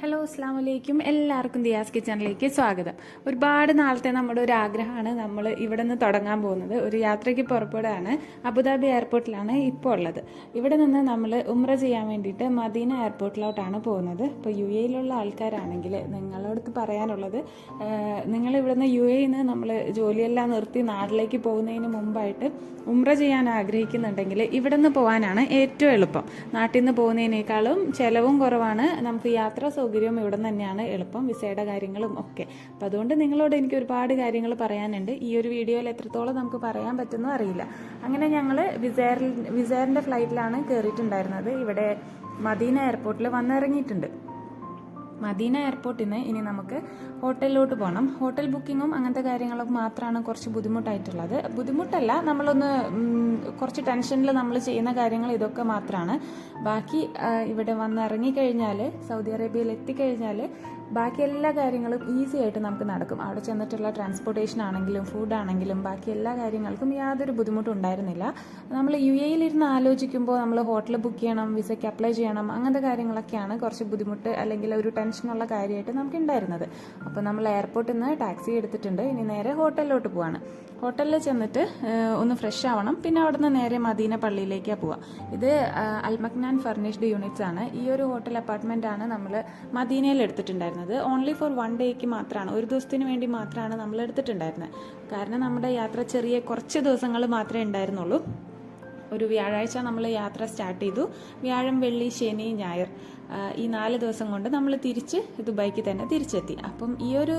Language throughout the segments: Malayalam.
ഹലോ അസ്സാം വലൈക്കും എല്ലാവർക്കും ദിയാസ് കിച്ചണിലേക്ക് സ്വാഗതം. ഒരുപാട് നാളത്തെ നമ്മുടെ ഒരു ആഗ്രഹമാണ് നമ്മൾ ഇവിടെ നിന്ന് തുടങ്ങാൻ പോകുന്നത്. ഒരു യാത്രയ്ക്ക് പുറപ്പെടുകയാണ് അബുദാബി എയർപോർട്ടിലാണ് ഇപ്പോൾ ഉള്ളത്. ഇവിടെ നിന്ന് നമ്മൾ ഉമ്ര ചെയ്യാൻ വേണ്ടിയിട്ട് മദീന എയർപോർട്ടിലോട്ടാണ് പോകുന്നത്. ഇപ്പോൾ യു എയിലുള്ള ആൾക്കാരാണെങ്കിൽ നിങ്ങളോടത്ത് പറയാനുള്ളത് നിങ്ങൾ ഇവിടുന്ന് യു എയിൽ നിന്ന് നമ്മൾ ജോലിയെല്ലാം നിർത്തി നാട്ടിലേക്ക് പോകുന്നതിന് മുമ്പായിട്ട് ഉമ്ര ചെയ്യാൻ ആഗ്രഹിക്കുന്നുണ്ടെങ്കിൽ ഇവിടെ നിന്ന് പോകാനാണ് ഏറ്റവും എളുപ്പം. നാട്ടിൽ നിന്ന് പോകുന്നതിനേക്കാളും ചിലവും കുറവാണ്. നമുക്ക് യാത്രാ സൗകര്യവും ഇവിടെ തന്നെയാണ് എളുപ്പം വിസയുടെ കാര്യങ്ങളും ഒക്കെ. അപ്പോൾ അതുകൊണ്ട് നിങ്ങളോട് എനിക്ക് ഒരുപാട് കാര്യങ്ങൾ പറയാനുണ്ട്. ഈ ഒരു വീഡിയോയിൽ എത്രത്തോളം നമുക്ക് പറയാൻ പറ്റുമെന്ന് അറിയില്ല. അങ്ങനെ ഞങ്ങൾ വിസയറിൽ വിസയറിന്റെ ഫ്ലൈറ്റിലാണ് കയറിയിട്ടുണ്ടായിരുന്നത് ഇവിടെ മദീന എയർപോർട്ടിൽ വന്നിറങ്ങിയിട്ടുണ്ട്. മദീന എയർപോർട്ടിൽ നിന്ന് ഇനി നമുക്ക് ഹോട്ടലിലോട്ട് പോകണം ഹോട്ടൽ ബുക്കിങ്ങും അങ്ങനത്തെ കാര്യങ്ങളൊക്കെ മാത്രമാണ് കുറച്ച് ബുദ്ധിമുട്ടായിട്ടുള്ളത്. ബുദ്ധിമുട്ടല്ല നമ്മളൊന്ന് കുറച്ച് ടെൻഷനിൽ നമ്മൾ ചെയ്യുന്ന കാര്യങ്ങൾ ഇതൊക്കെ മാത്രമാണ് ബാക്കി ഇവിടെ വന്ന് ഇറങ്ങിക്കഴിഞ്ഞാൽ സൗദി അറേബ്യയിൽ എത്തിക്കഴിഞ്ഞാൽ ബാക്കി എല്ലാ കാര്യങ്ങളും ഈസി ആയിട്ട് നമുക്ക് നടക്കും. അവിടെ ചെന്നിട്ടുള്ള ട്രാൻസ്പോർട്ടേഷൻ ആണെങ്കിലും ഫുഡ് ആണെങ്കിലും ബാക്കി എല്ലാ കാര്യങ്ങൾക്കും യാതൊരു ബുദ്ധിമുട്ടും ഉണ്ടായിരുന്നില്ല നമ്മൾ യു എയിലിരുന്ന് ആലോചിക്കുമ്പോൾ നമ്മൾ ഹോട്ടൽ ബുക്ക് ചെയ്യണം വിസയ്ക്ക് അപ്ലൈ ചെയ്യണം അങ്ങനത്തെ കാര്യങ്ങളൊക്കെയാണ് കുറച്ച് ബുദ്ധിമുട്ട് അല്ലെങ്കിൽ ഒരു ടെൻഷനുള്ള കാര്യമായിട്ട് നമുക്ക് ഉണ്ടായിരുന്നത് അപ്പോൾ നമ്മൾ എയർപോർട്ടിൽ നിന്ന് ടാക്സി എടുത്തിട്ടുണ്ട്. ഇനി നേരെ ഹോട്ടലിലോട്ട് പോവാണ്. ഹോട്ടലിൽ ചെന്നിട്ട് ഒന്ന് ഫ്രഷ് ആവണം. പിന്നെ അവിടെ നിന്ന് നേരെ മദീന പള്ളിയിലേക്കാണ് പോവുക ഇത് അൽമക്നാൻ ഫർണിഷ്ഡ് യൂണിറ്റ്സ് ആണ്. ഈ ഒരു ഹോട്ടൽ അപ്പാർട്ട്മെന്റ് ആണ് നമ്മൾ മദീനയിൽ എടുത്തിട്ടുണ്ടായിരുന്നത്. ഓൺലി ഫോർ വൺ ഡേക്ക് മാത്രമാണ് ഒരു ദിവസത്തിന് വേണ്ടി മാത്രമാണ് നമ്മൾ എടുത്തിട്ടുണ്ടായിരുന്നത് കാരണം നമ്മുടെ യാത്ര ചെറിയ കുറച്ച് ദിവസങ്ങൾ മാത്രമേ ഉണ്ടായിരുന്നുള്ളൂ. ഒരു വ്യാഴാഴ്ച നമ്മൾ യാത്ര സ്റ്റാർട്ട് ചെയ്തു. വ്യാഴം വെള്ളി ശനി ഞായർ. ഈ നാല് ദിവസം കൊണ്ട് നമ്മൾ തിരിച്ച് ദുബായിക്ക് തന്നെ തിരിച്ചെത്തി. അപ്പം ഈ ഒരു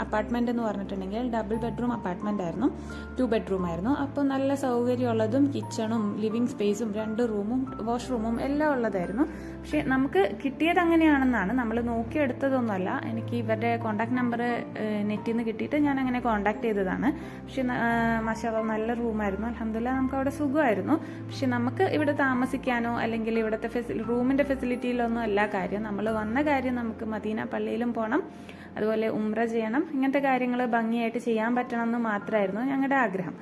അപ്പാർട്ട്മെന്റ് എന്ന് പറഞ്ഞിട്ടുണ്ടെങ്കിൽ ഡബിൾ ബെഡ്റൂം അപ്പാർട്ട്മെന്റ് ആയിരുന്നു. ടു ബെഡ്റൂം ആയിരുന്നു. അപ്പം നല്ല സൗകര്യമുള്ളതും കിച്ചണും ലിവിങ് സ്പേസും രണ്ട് റൂമും വാഷ്റൂമും എല്ലാം ഉള്ളതായിരുന്നു. പക്ഷേ നമുക്ക് കിട്ടിയത് അങ്ങനെയാണെന്നാണ്. നമ്മൾ നോക്കിയെടുത്തതൊന്നുമല്ല എനിക്ക് ഇവരുടെ കോൺടാക്ട് നമ്പർ നെറ്റിൽ നിന്ന് കിട്ടിയിട്ട് ഞാൻ അങ്ങനെ കോൺടാക്ട് ചെയ്തതാണ്. പക്ഷേ മഷാല നല്ല റൂമായിരുന്നു അലഹമില്ല നമുക്ക് അവിടെ സുഖമായിരുന്നു. പക്ഷെ നമുക്ക് ഇവിടെ താമസിക്കാനോ അല്ലെങ്കിൽ ഇവിടുത്തെ ഫെസിലി റൂമിന്റെ ഫെസിലിറ്റിയിലൊന്നും അല്ല കാര്യം. നമ്മൾ വന്ന കാര്യം നമുക്ക് മദീന പള്ളിയിലും പോകണം അതുപോലെ ഉംറ ചെയ്യണം. ഇങ്ങനത്തെ കാര്യങ്ങൾ ഭംഗിയായിട്ട് ചെയ്യാൻ പറ്റണം എന്ന് മാത്രമായിരുന്നു ഞങ്ങളുടെ ആഗ്രഹം.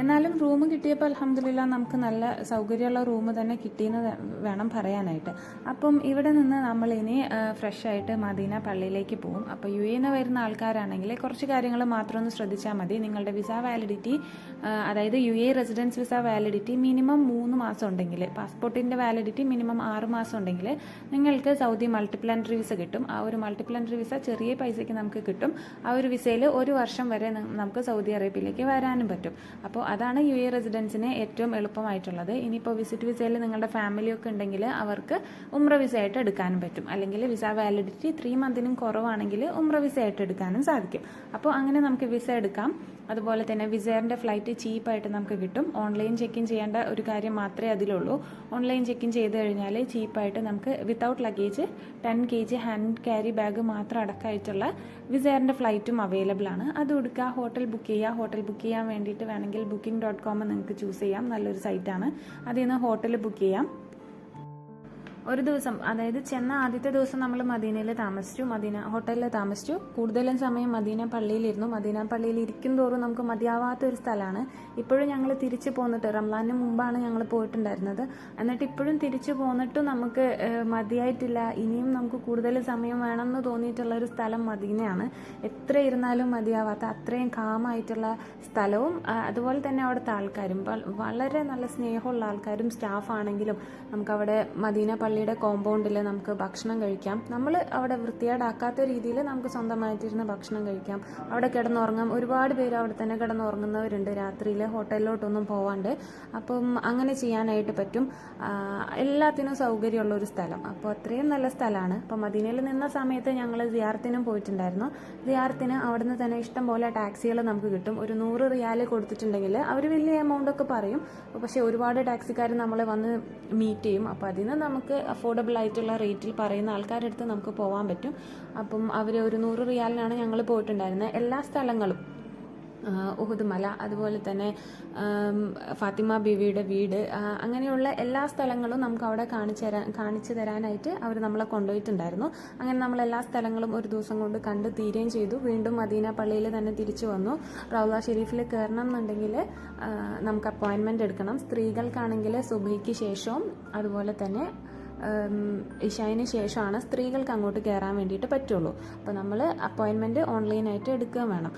എന്നാലും റൂം കിട്ടിയപ്പോൾ അലഹമില്ല നമുക്ക് നല്ല സൗകര്യമുള്ള റൂം തന്നെ കിട്ടിയെന്ന് വേണം പറയാനായിട്ട്. അപ്പം ഇവിടെ നിന്ന് നമ്മൾ ഇനി ഫ്രഷ് ആയിട്ട് മദീന പള്ളിയിലേക്ക് പോകും അപ്പോൾ യു എന്ന് വരുന്ന ആൾക്കാരാണെങ്കിൽ കുറച്ച് കാര്യങ്ങൾ മാത്രം ഒന്ന് ശ്രദ്ധിച്ചാൽ മതി. നിങ്ങളുടെ വിസ വാലിഡിറ്റി അതായത് U A residence visa validity minimum മൂന്ന് മാസം ഉണ്ടെങ്കിൽ പാസ്പോർട്ടിന്റെ വാലിഡിറ്റി മിനിമം ആറ് മാസം ഉണ്ടെങ്കിൽ നിങ്ങൾക്ക് സൗദി മൾട്ടിപ്ലാനറി വിസ കിട്ടും. ആ ഒരു മൾട്ടിപ്ലാനറി വിസ ചെറിയ പൈസയ്ക്ക് നമുക്ക് കിട്ടും. ആ ഒരു വിസയിൽ ഒരു വർഷം വരെ നമുക്ക് സൗദി അറേബ്യയിലേക്ക് വരാനും പറ്റും. അപ്പോൾ അതാണ് യു എ റെസിഡൻസിന് ഏറ്റവും എളുപ്പമായിട്ടുള്ളത്. ഇനിയിപ്പോൾ വിസിറ്റ് വിസയിൽ നിങ്ങളുടെ ഫാമിലിയൊക്കെ ഉണ്ടെങ്കിൽ അവർക്ക് ഉമ്ര വിസ ആയിട്ട് എടുക്കാനും പറ്റും. അല്ലെങ്കിൽ വിസ വാലിഡിറ്റി ത്രീ മന്തിനും കുറവാണെങ്കിൽ ഉമ്ര വിസ ആയിട്ട് എടുക്കാനും സാധിക്കും. അപ്പോൾ അങ്ങനെ നമുക്ക് വിസ എടുക്കാം. അതുപോലെ തന്നെ വിസയറിന്റെ ഫ്ലൈറ്റ് ചീപ്പായിട്ട് നമുക്ക് കിട്ടും. ഓൺലൈൻ ചെക്ക് ഇൻ ചെയ്യേണ്ട ഒരു കാര്യം മാത്രമേ അതിലുള്ളൂ. ഓൺലൈൻ ചെക്ക് ഇൻ ചെയ്ത് കഴിഞ്ഞാൽ ചീപ്പായിട്ട് നമുക്ക് without luggage ten K G hand carry bag മാത്രം അടക്കമായിട്ടുള്ള വിസയറിന്റെ ഫ്ലൈറ്റും അവൈലബിൾ ആണ്. അത് എടുക്കുക ഹോട്ടൽ ബുക്ക് ചെയ്യുക ഹോട്ടൽ ബുക്ക് ചെയ്യാൻ വേണ്ടിയിട്ട് വേണമെങ്കിൽ ബുക്കിംഗ് ഡോട്ട് കോം നിങ്ങൾക്ക് ചൂസ് ചെയ്യാം. നല്ലൊരു സൈറ്റാണ് അതിൽ നിന്ന് ഹോട്ടൽ ബുക്ക് ചെയ്യാം. ഒരു ദിവസം അതായത് ചെന്ന ആദ്യത്തെ ദിവസം നമ്മൾ മദീനയിൽ താമസിച്ചു മദീന ഹോട്ടലിൽ താമസിച്ചു. കൂടുതലും സമയം മദീന പള്ളിയിലിരുന്നു. മദീന പള്ളിയിൽ ഇരിക്കും തോറും നമുക്ക് മതിയാവാത്ത ഒരു സ്ഥലമാണ് ഇപ്പോഴും ഞങ്ങൾ തിരിച്ചു പോന്നിട്ട് റംലാനിന് മുമ്പാണ് ഞങ്ങൾ പോയിട്ടുണ്ടായിരുന്നത്. എന്നിട്ട് ഇപ്പോഴും തിരിച്ചു പോന്നിട്ടും നമുക്ക് മതിയായിട്ടില്ല. ഇനിയും നമുക്ക് കൂടുതൽ സമയം വേണമെന്ന് തോന്നിയിട്ടുള്ള ഒരു സ്ഥലം മദീനയാണ്. എത്ര ഇരുന്നാലും മതിയാവാത്ത അത്രയും കാമായിട്ടുള്ള സ്ഥലവും അതുപോലെ തന്നെ അവിടുത്തെ ആൾക്കാരും. വളരെ നല്ല സ്നേഹമുള്ള ആൾക്കാരും സ്റ്റാഫ് ആണെങ്കിലും നമുക്ക് അവിടെ മദീന പള്ളിയുടെ കോമ്പൗണ്ടിൽ നമുക്ക് ഭക്ഷണം കഴിക്കാം. നമ്മൾ അവിടെ വൃത്തികേടാക്കാത്ത രീതിയിൽ നമുക്ക് സ്വന്തമായിട്ടിരുന്ന് ഭക്ഷണം കഴിക്കാം. അവിടെ കിടന്നുറങ്ങാം. ഒരുപാട് പേര് അവിടെ തന്നെ കിടന്നുറങ്ങുന്നവരുണ്ട് രാത്രിയിൽ ഹോട്ടലിലോട്ടൊന്നും പോവാണ്ട്. അപ്പം അങ്ങനെ ചെയ്യാനായിട്ട് പറ്റും. എല്ലാത്തിനും സൗകര്യമുള്ള ഒരു സ്ഥലം. അപ്പോൾ അത്രയും നല്ല സ്ഥലമാണ്. അപ്പം മദീനയിൽ നിന്ന സമയത്ത് ഞങ്ങൾ സിയാറത്തിനും പോയിട്ടുണ്ടായിരുന്നു. സിയാറത്തിന് അവിടുന്ന് തന്നെ ഇഷ്ടം പോലെ ടാക്സികൾ നമുക്ക് കിട്ടും. ഒരു നൂറ് റിയാൽ കൊടുത്തിട്ടുണ്ടെങ്കിൽ അവർ വലിയ എമൗണ്ട് ഒക്കെ പറയും. പക്ഷേ ഒരുപാട് ടാക്സിക്കാർ നമ്മളെ വന്ന് മീറ്റ് ചെയ്യും. അപ്പോൾ അതിന് നമുക്ക് അഫോർഡബിൾ ആയിട്ടുള്ള റേറ്റിൽ പറയുന്ന ആൾക്കാരുടെ അടുത്ത് നമുക്ക് പോകാൻ പറ്റും. അപ്പം അവർ ഒരു നൂറ് റിയാലിനാണ് ഞങ്ങൾ പോയിട്ടുണ്ടായിരുന്നത്. എല്ലാ സ്ഥലങ്ങളും ഉഹുദ് മല അതുപോലെ തന്നെ ഫാത്തിമ ബീവിയുടെ വീട് അങ്ങനെയുള്ള എല്ലാ സ്ഥലങ്ങളും നമുക്ക് അവിടെ കാണിച്ചു തരാൻ കാണിച്ചു തരാനായിട്ട് അവർ നമ്മളെ കൊണ്ടുപോയിട്ടുണ്ടായിരുന്നു. അങ്ങനെ നമ്മൾ എല്ലാ സ്ഥലങ്ങളും ഒരു ദിവസം കൊണ്ട് കണ്ട് തീരുകയും ചെയ്തു. വീണ്ടും മദീന പള്ളിയിൽ തന്നെ തിരിച്ചു വന്നു. റൗല ഷെരീഫിൽ കയറണം എന്നുണ്ടെങ്കിൽ നമുക്ക് അപ്പോയിൻമെന്റ് എടുക്കണം. സ്ത്രീകൾക്കാണെങ്കിൽ സുബൈക്ക് ശേഷവും അതുപോലെ തന്നെ ഇഷായിന് ശേഷമാണ് സ്ത്രീകൾക്ക് അങ്ങോട്ട് കയറാൻ വേണ്ടിയിട്ട് പറ്റുള്ളൂ. അപ്പോൾ നമ്മൾ അപ്പോയിൻമെന്റ് ഓൺലൈനായിട്ട് എടുക്കുകയും വേണം.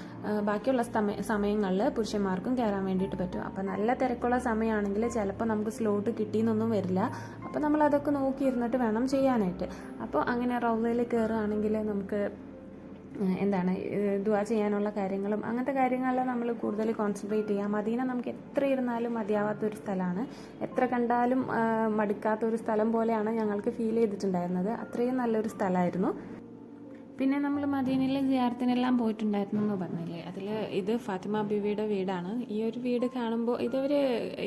ബാക്കിയുള്ള സമയങ്ങളിൽ പുരുഷന്മാർക്കും കയറാൻ വേണ്ടിയിട്ട് പറ്റും. അപ്പോൾ നല്ല തിരക്കുള്ള സമയമാണെങ്കിൽ ചിലപ്പോൾ നമുക്ക് സ്ലോട്ട് കിട്ടിയെന്നൊന്നും വരില്ല. അപ്പോൾ നമ്മൾ അതൊക്കെ നോക്കിയിരുന്നിട്ട് വേണം ചെയ്യാനായിട്ട്. അപ്പോൾ അങ്ങനെ റൗലയിൽ കയറുകയാണെങ്കിൽ നമുക്ക് എന്താണ് ദുവാ ചെയ്യാനുള്ള കാര്യങ്ങളും അങ്ങനത്തെ കാര്യങ്ങളിൽ നമ്മൾ കൂടുതൽ കോൺസെൻട്രേറ്റ് ചെയ്യാം. മദീന നമുക്ക് എത്ര ഇരുന്നാലും മതിയാവാത്തൊരു സ്ഥലമാണ്. എത്ര കണ്ടാലും മടുക്കാത്തൊരു സ്ഥലം പോലെയാണ് ഞങ്ങൾക്ക് ഫീൽ ചെയ്തിട്ടുണ്ടായിരുന്നത്. അത്രയും നല്ലൊരു സ്ഥലമായിരുന്നു. പിന്നെ നമ്മൾ മദീനയിലെ ജിയാർത്തിനെല്ലാം പോയിട്ടുണ്ടായിരുന്നു എന്ന് പറഞ്ഞില്ലേ? അതിൽ ഇത് ഫാത്തിമ ബിബിയുടെ വീടാണ്. ഈ ഒരു വീട് കാണുമ്പോൾ ഇതവർ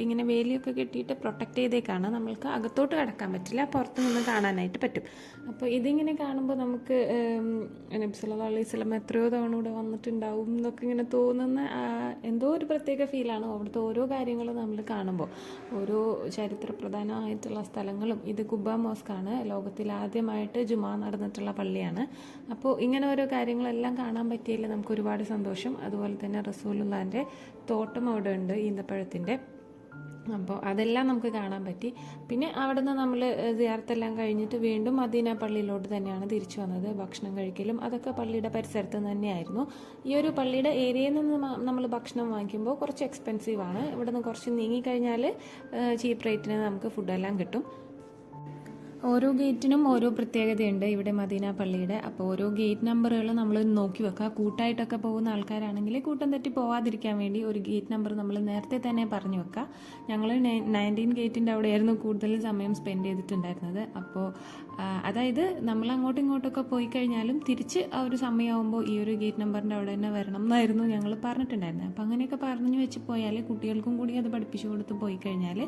ഇങ്ങനെ വേലിയൊക്കെ കെട്ടിയിട്ട് പ്രൊട്ടക്റ്റ് ചെയ്തേക്കാണ്. നമ്മൾക്ക് അകത്തോട്ട് കിടക്കാൻ പറ്റില്ല പുറത്തു നിന്ന് കാണാനായിട്ട് പറ്റും. അപ്പോൾ ഇതിങ്ങനെ കാണുമ്പോൾ നമുക്ക് ഉം, നബി സല്ലല്ലാഹു അലൈഹി എത്രയോ തവണ ഇവിടെ വന്നിട്ടുണ്ടാവും എന്നൊക്കെ ഇങ്ങനെ തോന്നുന്ന എന്തോ ഒരു പ്രത്യേക ഫീലാണ് അവിടുത്തെ ഓരോ കാര്യങ്ങളും നമ്മൾ കാണുമ്പോൾ ഓരോ ചരിത്രപ്രധാനമായിട്ടുള്ള സ്ഥലങ്ങളും ഇത് കുബ മോസ്കാണ് ലോകത്തിൽ ആദ്യമായിട്ട് ജുമാ നടന്നിട്ടുള്ള പള്ളിയാണ്. അപ്പോൾ ഇങ്ങനെ ഓരോ കാര്യങ്ങളെല്ലാം കാണാൻ പറ്റിയതിൽ നമുക്ക് ഒരുപാട് സന്തോഷം. അതുപോലെ തന്നെ റസൂലുള്ളാന്റെ തോട്ടം അവിടെ ഉണ്ട് ഈന്തപ്പഴത്തിന്റെ അപ്പോൾ അതെല്ലാം നമുക്ക് കാണാൻ പറ്റി. പിന്നെ അവിടെ നിന്ന് നമ്മൾ സിയാർത്തെല്ലാം കഴിഞ്ഞിട്ട് വീണ്ടും മദീന പള്ളിയിലോട്ട് തന്നെയാണ് തിരിച്ചു വന്നത്. ഭക്ഷണം കഴിക്കലും അതൊക്കെ പള്ളിയുടെ പരിസരത്ത് തന്നെയായിരുന്നു. ഈ ഒരു പള്ളിയുടെ ഏരിയയിൽ നിന്ന് നമ്മൾ ഭക്ഷണം വാങ്ങിക്കുമ്പോൾ കുറച്ച് എക്സ്പെൻസീവ് ആണ്. ഇവിടെ നിന്ന് കുറച്ച് നീങ്ങിക്കഴിഞ്ഞാൽ ചീപ്പ് റേറ്റിന് നമുക്ക് ഫുഡെല്ലാം കിട്ടും. ഓരോ ഗേറ്റിനും ഓരോ പ്രത്യേകതയുണ്ട് ഇവിടെ മദീന പള്ളിയുടെ. അപ്പോൾ ഓരോ ഗേറ്റ് നമ്പറുകൾ നമ്മൾ നോക്കി വെക്കുക. കൂട്ടായിട്ടൊക്കെ പോകുന്ന ആൾക്കാരാണെങ്കിൽ കൂട്ടം തെറ്റി പോവാതിരിക്കാൻ വേണ്ടി ഒരു ഗേറ്റ് നമ്പർ നമ്മൾ നേരത്തെ തന്നെ പറഞ്ഞു വെക്കുക. ഞങ്ങൾ നയന്റീൻ ഗേറ്റിന്റെ അവിടെയായിരുന്നു കൂടുതൽ സമയം സ്പെൻഡ് ചെയ്തിട്ടുണ്ടായിരുന്നത്. അപ്പോൾ അതായത് നമ്മൾ അങ്ങോട്ടും ഇങ്ങോട്ടൊക്കെ പോയി കഴിഞ്ഞാലും തിരിച്ച് ആ ഒരു സമയമാകുമ്പോൾ ഈ ഒരു ഗേറ്റ് നമ്പറിന്റെ അവിടെ തന്നെ വരണം എന്നായിരുന്നു ഞങ്ങൾ പറഞ്ഞിട്ടുണ്ടായിരുന്നത്. അപ്പോൾ അങ്ങനെയൊക്കെ പറഞ്ഞു വെച്ച് പോയാൽ കുട്ടികൾക്കും കൂടി അത് പഠിപ്പിച്ചു കൊടുത്ത് പോയി കഴിഞ്ഞാൽ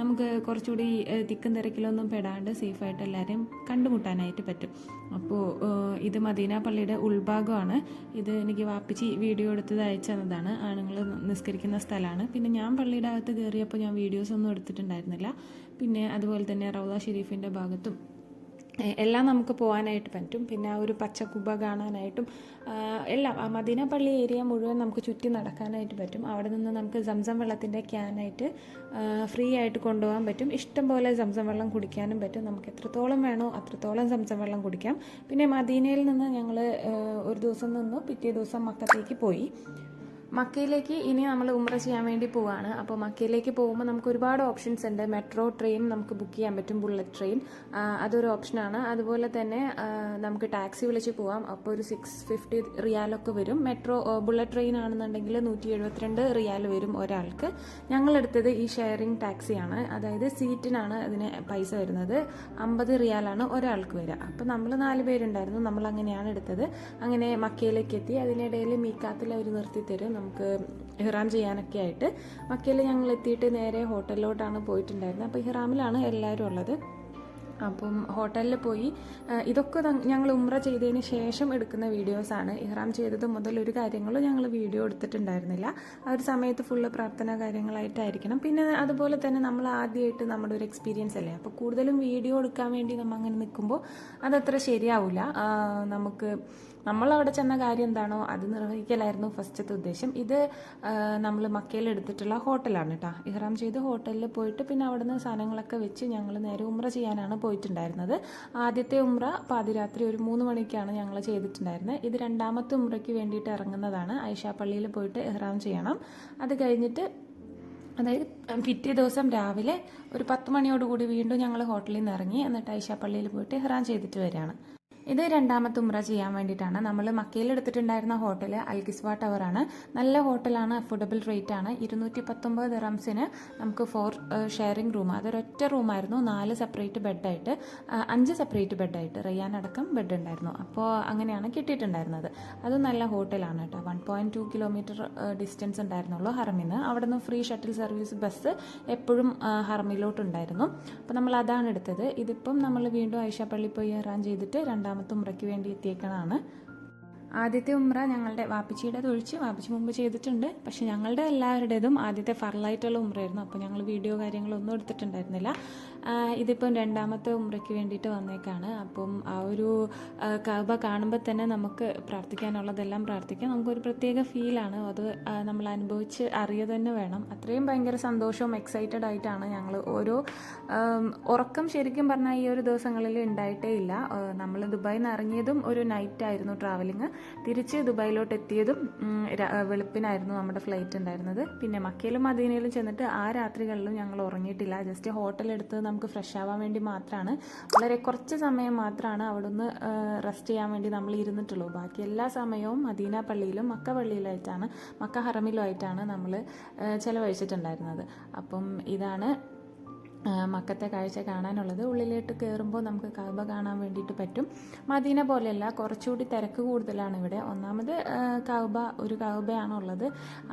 നമുക്ക് കുറച്ചുകൂടി തിക്കും തിരക്കിലൊന്നും പെടാണ്ട് സേഫായിട്ട് എല്ലാവരെയും കണ്ടുമുട്ടാനായിട്ട് പറ്റും. അപ്പോൾ ഇത് മദീന പള്ളിയുടെ ഉൾഭാഗമാണ്. ഇത് എനിക്ക് വാപ്പിച്ചി വീഡിയോ എടുത്തത് അയച്ചു തന്നതാണ്. ആണുങ്ങൾ നിസ്കരിക്കുന്ന സ്ഥലമാണ്. പിന്നെ ഞാൻ പള്ളിയുടെ അകത്ത് കയറിയപ്പോൾ ഞാൻ വീഡിയോസ് ഒന്നും എടുത്തിട്ടുണ്ടായിരുന്നില്ല. പിന്നെ അതുപോലെ തന്നെ റൗദ ഷെരീഫിന്റെ ഭാഗത്തും എല്ലാം നമുക്ക് പോകാനായിട്ട് പറ്റും. പിന്നെ ആ ഒരു പച്ച കുബ കാണാനായിട്ടും എല്ലാം ആ മദീന പള്ളി ഏരിയ മുഴുവൻ നമുക്ക് ചുറ്റി നടക്കാനായിട്ട് പറ്റും. അവിടെ നിന്ന് നമുക്ക് സംസം വെള്ളത്തിന്റെ ക്യാനായിട്ട് ഫ്രീ ആയിട്ട് കൊണ്ടുപോകാൻ പറ്റും. ഇഷ്ടം പോലെ സംസം വെള്ളം കുടിക്കാനും പറ്റും. നമുക്ക് എത്രത്തോളം വേണോ അത്രത്തോളം സംസം വെള്ളം കുടിക്കാം. പിന്നെ മദീനയിൽ നിന്ന് ഞങ്ങൾ ഒരു ദിവസം നിന്നു. പിറ്റേ ദിവസം മക്കത്തേക്ക് പോയി. മക്കയിലേക്ക് ഇനി നമ്മൾ ഉമ്ര ചെയ്യാൻ വേണ്ടി പോവാണ്. അപ്പോൾ മക്കയിലേക്ക് പോകുമ്പോൾ നമുക്ക് ഒരുപാട് ഓപ്ഷൻസ് ഉണ്ട്. മെട്രോ ട്രെയിൻ നമുക്ക് ബുക്ക് ചെയ്യാൻ പറ്റും. ബുള്ളറ്റ് ട്രെയിൻ അതൊരു ഓപ്ഷനാണ് അതുപോലെ തന്നെ നമുക്ക് ടാക്സി വിളിച്ച് പോവാം. അപ്പോൾ ഒരു സിക്സ് ഫിഫ്റ്റി റിയാലൊക്കെ വരും. മെട്രോ ബുള്ളറ്റ് ട്രെയിൻ ആണെന്നുണ്ടെങ്കിൽ നൂറ്റി എഴുപത്തിരണ്ട് റിയാൽ വരും ഒരാൾക്ക്. ഞങ്ങളെടുത്തത് ഈ ഷെയറിംഗ് ടാക്സിയാണ് അതായത് സീറ്റിനാണ് അതിന് പൈസ വരുന്നത്. അമ്പത് റിയാലാണ് ഒരാൾക്ക് വരിക. അപ്പോൾ നമ്മൾ നാല് പേരുണ്ടായിരുന്നു. നമ്മൾ അങ്ങനെയാണ് എടുത്തത്. അങ്ങനെ മക്കയിലേക്ക് എത്തി. അതിനിടയിൽ മീക്കാത്തിൽ അവർ നിർത്തി തരും നമുക്ക് ഇഹ്റാം ചെയ്യാനൊക്കെ ആയിട്ട് മക്കയിൽ ഞങ്ങൾ എത്തിയിട്ട് നേരെ ഹോട്ടലിലോട്ടാണ് പോയിട്ടുണ്ടായിരുന്നത്. അപ്പോൾ ഇഹ്റാമിലാണ് എല്ലാവരും ഉള്ളത്. അപ്പം ഹോട്ടലിൽ പോയി ഇതൊക്കെ ഞങ്ങൾ ഉമ്ര ചെയ്തതിന് ശേഷം എടുക്കുന്ന വീഡിയോസാണ് ഇഹ്റാം ചെയ്തത് മുതൽ ഒരു കാര്യങ്ങളും ഞങ്ങൾ വീഡിയോ എടുത്തിട്ടുണ്ടായിരുന്നില്ല. ആ ഒരു സമയത്ത് ഫുള്ള് പ്രാർത്ഥന കാര്യങ്ങളായിട്ടായിരിക്കണം. പിന്നെ അതുപോലെ തന്നെ നമ്മൾ ആദ്യമായിട്ട് നമ്മുടെ ഒരു എക്സ്പീരിയൻസ് അല്ലേ? അപ്പോൾ കൂടുതലും വീഡിയോ എടുക്കാൻ വേണ്ടി നമ്മൾ അങ്ങനെ നിൽക്കുമ്പോൾ അതത്ര ശരിയാവില്ല. നമുക്ക് നമ്മൾ അവിടെ ചെന്ന കാര്യം എന്താണോ അത് നിർവഹിക്കലായിരുന്നു ഫസ്റ്റത്തെ ഉദ്ദേശം. ഇത് നമ്മൾ മക്കയിൽ എടുത്തിട്ടുള്ള ഹോട്ടലാണ് കേട്ടോ ഇഹ്റാം ചെയ്ത് ഹോട്ടലിൽ പോയിട്ട് പിന്നെ അവിടുന്ന് സാധനങ്ങളൊക്കെ വെച്ച് ഞങ്ങൾ നേരെ ഉമ്ര ചെയ്യാനാണ് പോയിട്ടുണ്ടായിരുന്നത്. ആദ്യത്തെ ഉമ്ര പാതിരാത്രി ഒരു മൂന്ന് മണിക്കാണ് ഞങ്ങൾ ചെയ്തിട്ടുണ്ടായിരുന്നത്. ഇത് രണ്ടാമത്തെ ഉമ്രയ്ക്ക് വേണ്ടിയിട്ട് ഇറങ്ങുന്നതാണ്. ഐഷ പള്ളിയിൽ പോയിട്ട് ഇഹ്റാം ചെയ്യണം. അത് കഴിഞ്ഞിട്ട് അതായത് പിറ്റേ ദിവസം രാവിലെ ഒരു പത്ത് മണിയോടുകൂടി വീണ്ടും ഞങ്ങൾ ഹോട്ടലിൽ നിന്ന് ഇറങ്ങി. എന്നിട്ട് ഐഷ പള്ളിയിൽ പോയിട്ട് ഇഹ്റാം ചെയ്തിട്ട് വരികയാണ്. ഇത് രണ്ടാമത്തെ ഉമ്ര ചെയ്യാൻ വേണ്ടിയിട്ടാണ്. നമ്മൾ മക്കയിൽ എടുത്തിട്ടുണ്ടായിരുന്ന ഹോട്ടൽ അൽകിസ്വ ആണ്. നല്ല ഹോട്ടലാണ് അഫോർഡബിൾ റേറ്റ് ആണ്. ഇരുന്നൂറ്റി പത്തൊമ്പത് റംസിന് നമുക്ക് ഫോർ ഷെയറിംഗ് റൂം അതൊരൊറ്റ റൂമായിരുന്നു നാല് സെപ്പറേറ്റ് ബെഡായിട്ട് അഞ്ച് സെപ്പറേറ്റ് ബെഡായിട്ട് റയ്യാൻ അടക്കം ബെഡ് ഉണ്ടായിരുന്നു. അപ്പോൾ അങ്ങനെയാണ് കിട്ടിയിട്ടുണ്ടായിരുന്നത്. അത് നല്ല ഹോട്ടലാണ് കേട്ടോ. One point two kilometre distance ഉണ്ടായിരുന്നുള്ളൂ ഹർമിന്ന് അവിടെ നിന്ന് ഫ്രീ ഷട്ടിൽ സർവീസ് ബസ് എപ്പോഴും ഹർമിലോട്ടുണ്ടായിരുന്നു. അപ്പോൾ നമ്മൾ അതാണ് എടുത്തത്. ഇതിപ്പം നമ്മൾ വീണ്ടും ഐഷാപ്പള്ളി പോയി ഇറാൻ ചെയ്തിട്ട് രണ്ടാമത്തെ ഉമ്രയ്ക്ക് വേണ്ടി എത്തിയേക്കണതാണ്. ആദ്യത്തെ ഉമ്ര ഞങ്ങളുടെ വാപ്പിച്ചിയുടെ തൊഴിച്ച് വാപ്പിച്ചി മുമ്പ് ചെയ്തിട്ടുണ്ട്. പക്ഷെ ഞങ്ങളുടെ എല്ലാവരുടേതും ആദ്യത്തെ ഫറലായിട്ടുള്ള ഉമ്രയായിരുന്നു. അപ്പോൾ ഞങ്ങൾ വീഡിയോ കാര്യങ്ങളൊന്നും എടുത്തിട്ടുണ്ടായിരുന്നില്ല. ഇതിപ്പം രണ്ടാമത്തെ ഉമ്രയ്ക്ക് വേണ്ടിയിട്ട് വന്നേക്കാണ്. അപ്പം ആ ഒരു കഅബ കാണുമ്പോൾ തന്നെ നമുക്ക് പ്രാർത്ഥിക്കാനുള്ളതെല്ലാം പ്രാർത്ഥിക്കാം. നമുക്കൊരു പ്രത്യേക ഫീലാണ്. അത് നമ്മൾ അനുഭവിച്ച് അറിയുക തന്നെ വേണം. അത്രയും ഭയങ്കര സന്തോഷവും എക്സൈറ്റഡ് ആയിട്ടാണ് ഞങ്ങൾ ഓരോ ഉറക്കം ശരിക്കും പറഞ്ഞാൽ ഈ ഒരു ദിവസങ്ങളിൽ ഉണ്ടായിട്ടേ ഇല്ല. നമ്മൾ ദുബായിൽ നിന്ന് ഇറങ്ങിയതും ഒരു നൈറ്റ് ആയിരുന്നു ട്രാവലിങ് തിരിച്ച് ദുബായിലോട്ട് എത്തിയതും വെളുപ്പിനായിരുന്നു നമ്മുടെ ഫ്ലൈറ്റ് ഉണ്ടായിരുന്നത്. പിന്നെ മക്കയിലും മദീനയിലും ചെന്നിട്ട് ആ രാത്രികളിലും ഞങ്ങൾ ഉറങ്ങിയിട്ടില്ല. ജസ്റ്റ് ഹോട്ടൽ എടുത്ത് നമുക്ക് ഫ്രഷ് ആവാൻ വേണ്ടി മാത്രമാണ് വളരെ കുറച്ച് സമയം മാത്രമാണ് അവിടെ ഒന്ന് റെസ്റ്റ് ചെയ്യാൻ വേണ്ടി നമ്മൾ ഇരുന്നിട്ടുള്ളൂ. ബാക്കി എല്ലാ സമയവും മദീന പള്ളിയിലും മക്ക പള്ളിയിലായിട്ടാണ് മക്ക ഹറമിലുമായിട്ടാണ് നമ്മൾ ചിലവഴിച്ചിട്ടുണ്ടായിരുന്നത്. അപ്പം ഇതാണ് മക്കത്തെ കാഴ്ച കാണാനുള്ളത്. ഉള്ളിലോട്ട് കയറുമ്പോൾ നമുക്ക് കഅബ കാണാൻ വേണ്ടിയിട്ട് പറ്റും. മദീന പോലെയല്ല കുറച്ചുകൂടി തിരക്ക് കൂടുതലാണ് ഇവിടെ. ഒന്നാമത് കഅബ ഒരു കഅബയാണുള്ളത്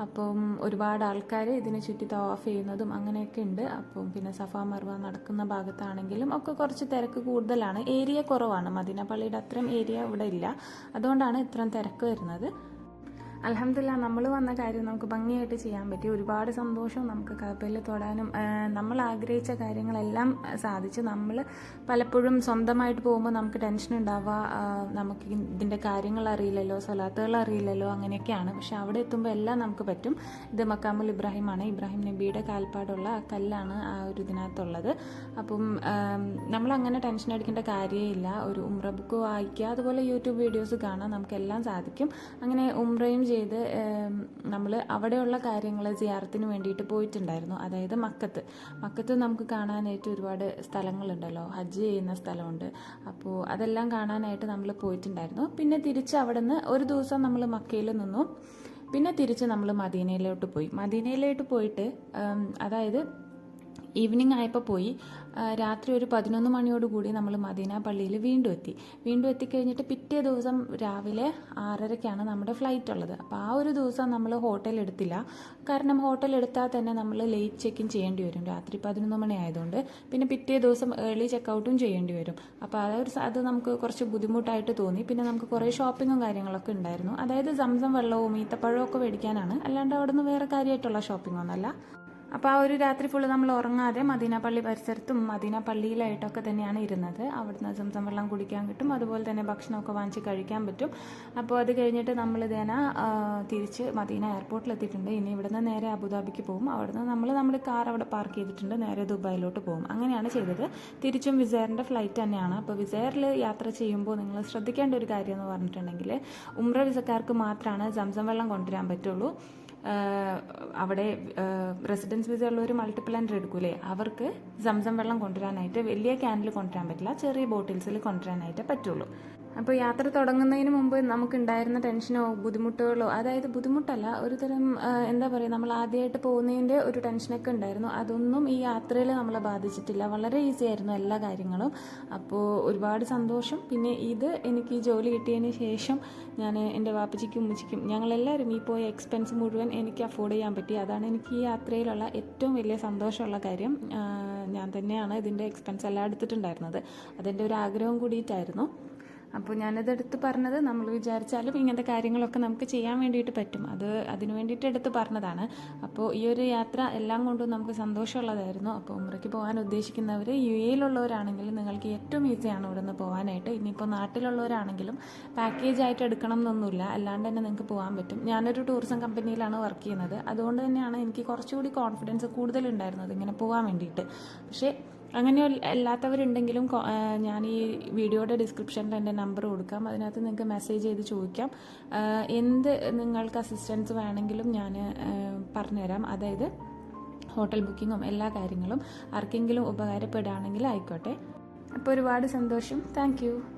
അപ്പം ഒരുപാട് ആൾക്കാർ ഇതിനെ ചുറ്റി തവാഫ് ചെയ്യുന്നതും അങ്ങനെയൊക്കെ ഉണ്ട്. അപ്പം പിന്നെ സഫാ മർവ നടക്കുന്ന ഭാഗത്താണെങ്കിലും ഒക്കെ കുറച്ച് തിരക്ക് കൂടുതലാണ്. ഏരിയ കുറവാണ്. മദീന പള്ളിയുടെ അത്രയും ഏരിയ ഇവിടെ ഇല്ല. അതുകൊണ്ടാണ് ഇത്രയും തിരക്ക് വരുന്നത്. അലഹമില്ല നമ്മൾ വന്ന കാര്യം നമുക്ക് ഭംഗിയായിട്ട് ചെയ്യാൻ പറ്റി. ഒരുപാട് സന്തോഷം നമുക്ക് കപ്പലിൽ തൊടാനും നമ്മൾ ആഗ്രഹിച്ച കാര്യങ്ങളെല്ലാം സാധിച്ചു. നമ്മൾ പലപ്പോഴും സ്വന്തമായിട്ട് പോകുമ്പോൾ നമുക്ക് ടെൻഷൻ ഉണ്ടാവുക നമുക്ക് ഇതിന്റെ കാര്യങ്ങൾ അറിയില്ലല്ലോ സ്വലാത്തുകൾ അറിയില്ലല്ലോ അങ്ങനെയൊക്കെയാണ്. പക്ഷെ അവിടെ എത്തുമ്പോൾ എല്ലാം നമുക്ക് പറ്റും. ഇത് മക്കാമുൽ ഇബ്രാഹിമാണ്. ഇബ്രാഹിം നബിയുടെ കാൽപ്പാടുള്ള ആ കല്ലാണ് ആ ഒരു ഇതിനകത്തുള്ളത്. അപ്പം നമ്മൾ അങ്ങനെ ടെൻഷൻ അടിക്കേണ്ട കാര്യമില്ല ഒരു ഉമ്ര ബുക്ക് വായിക്കുക അതുപോലെ യൂട്യൂബ് വീഡിയോസ് കാണാൻ നമുക്കെല്ലാം സാധിക്കും. അങ്ങനെ ഉമ്രയും ചെയ്ത് നമ്മൾ അവിടെയുള്ള കാര്യങ്ങൾ സിയാറത്തിന് വേണ്ടിയിട്ട് പോയിട്ടുണ്ടായിരുന്നു. അതായത് മക്കത്ത്. മക്കത്ത് നമുക്ക് കാണാനായിട്ട് ഒരുപാട് സ്ഥലങ്ങളുണ്ടല്ലോ. ഹജ്ജ് ചെയ്യുന്ന സ്ഥലമുണ്ട്. അപ്പോൾ അതെല്ലാം കാണാനായിട്ട് നമ്മൾ പോയിട്ടുണ്ടായിരുന്നു. പിന്നെ തിരിച്ച് അവിടെ നിന്ന് ഒരു ദിവസം നമ്മൾ മക്കയിൽ നിന്നു. പിന്നെ തിരിച്ച് നമ്മൾ മദീനയിലോട്ട് പോയി. മദീനയിലോട്ട് പോയിട്ട് അതായത് ഈവനിങ് ആയപ്പോൾ പോയി. രാത്രി ഒരു പതിനൊന്ന് മണിയോടുകൂടി നമ്മൾ മദീന പള്ളിയിൽ വീണ്ടും എത്തി. വീണ്ടും എത്തിക്കഴിഞ്ഞിട്ട് പിറ്റേ ദിവസം രാവിലെ ആറരയ്ക്കാണ് നമ്മുടെ ഫ്ലൈറ്റ് ഉള്ളത്. അപ്പോൾ ആ ഒരു ദിവസം നമ്മൾ ഹോട്ടൽ എടുത്തില്ല. കാരണം ഹോട്ടൽ എടുത്താൽ തന്നെ നമ്മൾ ലേറ്റ് ചെക്കിൻ ചെയ്യേണ്ടി വരും. രാത്രി പതിനൊന്ന് മണി ആയതുകൊണ്ട് പിന്നെ പിറ്റേ ദിവസം ഏർലി ചെക്കൗട്ടും ചെയ്യേണ്ടി വരും. അപ്പോൾ അതൊരു അത് നമുക്ക് കുറച്ച് ബുദ്ധിമുട്ടായിട്ട് തോന്നി. പിന്നെ നമുക്ക് കുറേ ഷോപ്പിങ്ങും കാര്യങ്ങളൊക്കെ ഉണ്ടായിരുന്നു. അതായത് സംസം വെള്ളവും ഈത്തപ്പഴവും ഒക്കെ മേടിക്കാനാണ്. അല്ലാണ്ട് അവിടെ നിന്ന് വേറെ കാര്യമായിട്ടുള്ള ഷോപ്പിംഗ് ഒന്നുമല്ല. അപ്പോൾ ആ ഒരു രാത്രി ഫുള്ള് നമ്മൾ ഉറങ്ങാതെ മദീന പള്ളി പരിസരത്തും മദീന പള്ളിയിലായിട്ടൊക്കെ തന്നെയാണ് ഇരുന്നത്. അവിടുന്ന് സംസം വെള്ളം കുടിക്കാൻ കിട്ടും. അതുപോലെ തന്നെ ഭക്ഷണമൊക്കെ വാങ്ങിച്ച് കഴിക്കാൻ പറ്റും. അപ്പോൾ അത് കഴിഞ്ഞിട്ട് നമ്മൾ ഇതേന തിരിച്ച് മദീന എയർപോർട്ടിൽ എത്തിയിട്ടുണ്ട്. ഇനി ഇവിടുന്ന് നേരെ അബുദാബിക്ക് പോകും. അവിടുന്ന് നമ്മൾ നമ്മുടെ കാർ അവിടെ പാർക്ക് ചെയ്തിട്ടുണ്ട്. നേരെ ദുബായിലോട്ട് പോകും. അങ്ങനെയാണ് ചെയ്തത്. തിരിച്ചും വിസയറിന്റെ ഫ്ലൈറ്റ് തന്നെയാണ്. അപ്പോൾ വിസയറിൽ യാത്ര ചെയ്യുമ്പോൾ നിങ്ങൾ ശ്രദ്ധിക്കേണ്ട ഒരു കാര്യം എന്ന് പറഞ്ഞിട്ടുണ്ടെങ്കിൽ ഉമ്ര വിസക്കാർക്ക് മാത്രമാണ് സംസം വെള്ളം കൊണ്ടുവരാൻ പറ്റുള്ളൂ. അവിടെ റെസിഡൻസ് വിസ ഉള്ളവർ മൾട്ടിപ്പിൾ ആൻഡ് എടുക്കൂലേ? അവർക്ക് സംസം വെള്ളം കൊണ്ടുവരാനായിട്ട് വലിയ ക്യാനിൽ കൊണ്ടുവരാൻ പറ്റില്ല. ചെറിയ ബോട്ടിൽസിൽ കൊണ്ടുവരാനായിട്ട് പറ്റുള്ളൂ. അപ്പോൾ യാത്ര തുടങ്ങുന്നതിന് മുമ്പ് നമുക്കുണ്ടായിരുന്ന ടെൻഷനോ ബുദ്ധിമുട്ടുകളോ അതായത് ബുദ്ധിമുട്ടല്ല ഒരു തരം എന്താ പറയുക നമ്മൾ ആദ്യമായിട്ട് പോകുന്നതിന്റെ ഒരു ടെൻഷനൊക്കെ ഉണ്ടായിരുന്നു. അതൊന്നും ഈ യാത്രയിൽ നമ്മളെ ബാധിച്ചിട്ടില്ല. വളരെ ഈസി ആയിരുന്നു എല്ലാ കാര്യങ്ങളും. അപ്പോൾ ഒരുപാട് സന്തോഷം. പിന്നെ ഇത് എനിക്ക് ഈ ജോലി കിട്ടിയതിന് ശേഷം ഞാൻ എന്റെ വാപ്പച്ചിക്കും ഉമ്മച്ചിക്കും ഞങ്ങളെല്ലാവരും ഈ പോയ എക്സ്പെൻസ് മുഴുവൻ എനിക്ക് അഫോർഡ് ചെയ്യാൻ പറ്റി. അതാണ് എനിക്ക് ഈ യാത്രയിലുള്ള ഏറ്റവും വലിയ സന്തോഷമുള്ള കാര്യം. ഞാൻ തന്നെയാണ് ഇതിന്റെ എക്സ്പെൻസ് എല്ലാം എടുത്തിട്ടുണ്ടായിരുന്നത്. അതെന്റെ ഒരു ആഗ്രഹം കൂടിയിട്ടായിരുന്നു. അപ്പോൾ ഞാനത് എടുത്ത് പറഞ്ഞത് നമ്മൾ വിചാരിച്ചാലും ഇങ്ങനത്തെ കാര്യങ്ങളൊക്കെ നമുക്ക് ചെയ്യാൻ വേണ്ടിയിട്ട് പറ്റും. അത് അതിന് വേണ്ടിയിട്ട് എടുത്ത് പറഞ്ഞതാണ്. അപ്പോൾ ഈ ഒരു യാത്ര എല്ലാം കൊണ്ടും നമുക്ക് സന്തോഷമുള്ളതായിരുന്നു. അപ്പോൾ ഉമ്രയ്ക്ക് പോകാൻ ഉദ്ദേശിക്കുന്നവർ യു എയിലുള്ളവരാണെങ്കിൽ നിങ്ങൾക്ക് ഏറ്റവും ഈസിയാണ് ഇവിടെ നിന്ന് പോകാനായിട്ട് ഇനിയിപ്പോൾ നാട്ടിലുള്ളവരാണെങ്കിലും പാക്കേജ് ആയിട്ട് എടുക്കണം എന്നൊന്നുമില്ല. അല്ലാണ്ട് തന്നെ നിങ്ങൾക്ക് പോകാൻ പറ്റും. ഞാനൊരു ടൂറിസം കമ്പനിയിലാണ് വർക്ക് ചെയ്യുന്നത്. അതുകൊണ്ട് തന്നെയാണ് എനിക്ക് കുറച്ചുകൂടി കോൺഫിഡൻസ് കൂടുതലുണ്ടായിരുന്നത് ഇങ്ങനെ പോകാൻ വേണ്ടിയിട്ട്. പക്ഷേ അങ്ങനെ അല്ലാത്തവരുണ്ടെങ്കിലും ഞാൻ ഈ വീഡിയോയുടെ ഡിസ്ക്രിപ്ഷനിൽ എന്റെ നമ്പർ കൊടുക്കാം. അതിനകത്ത് നിങ്ങൾക്ക് മെസ്സേജ് ചെയ്ത് ചോദിക്കാം. എന്ത് നിങ്ങൾക്ക് അസിസ്റ്റൻസ് വേണമെങ്കിലും ഞാൻ പറഞ്ഞുതരാം. അതായത് ഹോട്ടൽ ബുക്കിങ്ങും എല്ലാ കാര്യങ്ങളും ആർക്കെങ്കിലും ഉപകാരപ്പെടുകയാണെങ്കിൽ ആയിക്കോട്ടെ. അപ്പോൾ ഒരുപാട് സന്തോഷം. താങ്ക്